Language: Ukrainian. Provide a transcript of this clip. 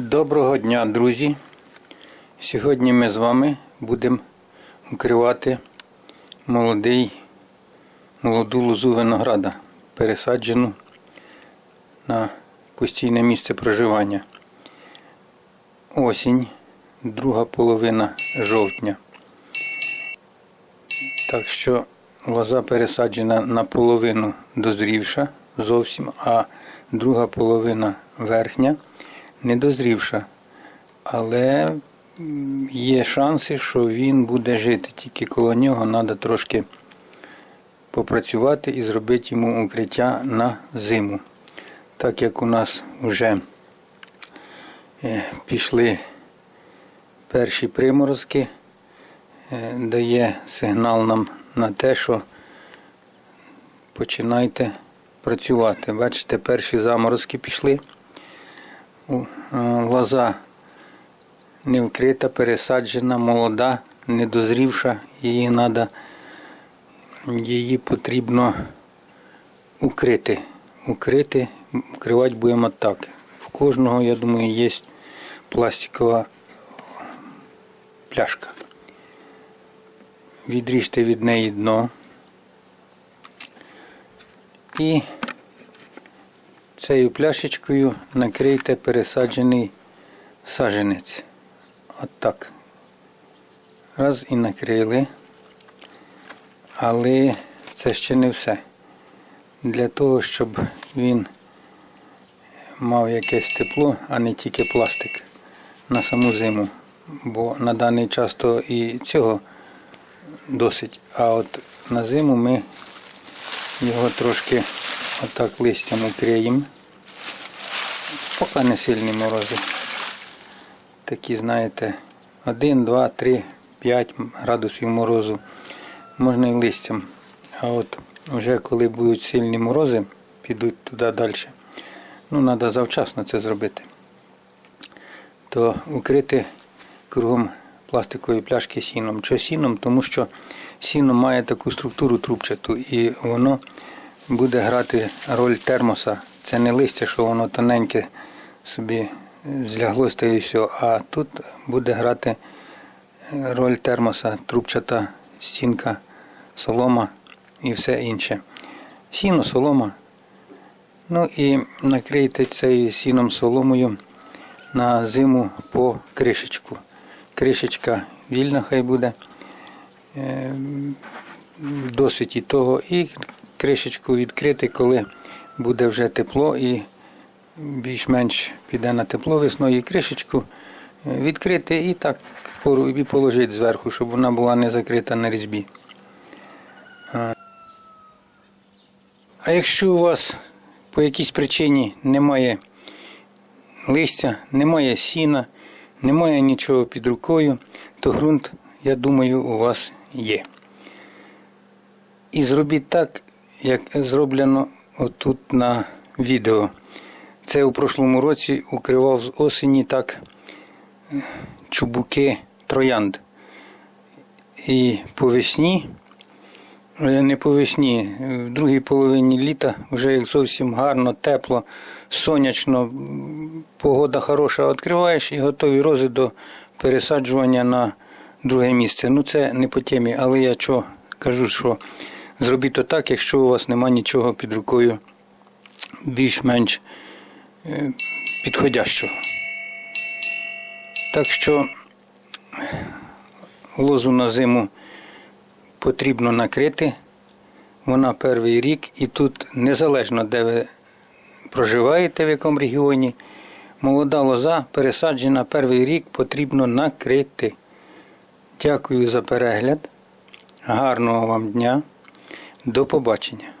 Доброго дня, друзі! Сьогодні ми з вами будемо укривати молодий, молоду лозу винограда, пересаджену на постійне місце проживання. Осінь, друга половина жовтня. Так що лоза пересаджена наполовину дозрівша зовсім, а друга половина верхня недозрівша. Але є шанси, що він буде жити. Тільки коло нього треба трошки попрацювати і зробити йому укриття на зиму. Так як у нас вже е, пішли перші приморозки, е, дає сигнал нам на те, що починайте працювати. Бачите, перші заморозки пішли. Е, Лоза не вкрита, пересаджена, молода, недозрівша, її треба, її потрібно укрити. Укрити, укривати будемо так. В кожного, я думаю, є пластикова пляшка. Відріжте від неї дно. І цією пляшечкою накрийте пересаджений саженець. От так. Раз і накрили. Але це ще не все. Для того, щоб він мав якесь тепло, а не тільки пластик на саму зиму. Бо на даний час то і цього досить. А от на зиму ми його трошки отак листям укриємо. Поки не сильні морози. Такі, знаєте, 1, 2, 3, 5 градусів морозу. Можна і листям. А от вже коли будуть сильні морози, підуть туди далі. Ну, треба завчасно це зробити. То укрити кругом пластикової пляшки сіном. Чого сіном? Тому що сіно має таку структуру трубчату і воно буде грати роль термоса. Це не листя, що воно тоненьке собі зляглось та і все. А тут буде грати роль термоса, трубчата стінка, солома і все інше. Сіно, солома. Ну і накрийте цей сіном соломою на зиму по кришечку. Кришечка вільна хай буде. Е, Досить і того. І кришечку відкрити, коли буде вже тепло і більш-менш піде на тепло весною, і кришечку е, відкрити і так і положити зверху, щоб вона була не закрита на різьбі. А. А якщо у вас по якійсь причині немає листя, немає сіна, немає нічого під рукою, то ґрунт, я думаю, у вас є. І зробіть так, як зроблено отут на відео. Це у прошлому році укривав з осені так е, чубуки троянд. І по весні, е, не по весні, в другій половині літа, вже як зовсім гарно, тепло, сонячно, погода хороша, відкриваєш і готові рози до пересаджування на друге місце. Ну це не по темі, але я що кажу, що зробіть так, якщо у вас немає нічого під рукою більш-менш е, підходящого. Так що лозу на зиму потрібно накрити. Вона перший рік, і тут незалежно, де ви проживаєте, в якому регіоні, молода лоза пересаджена перший рік потрібно накрити. Дякую за перегляд. Гарного вам дня. До побачення.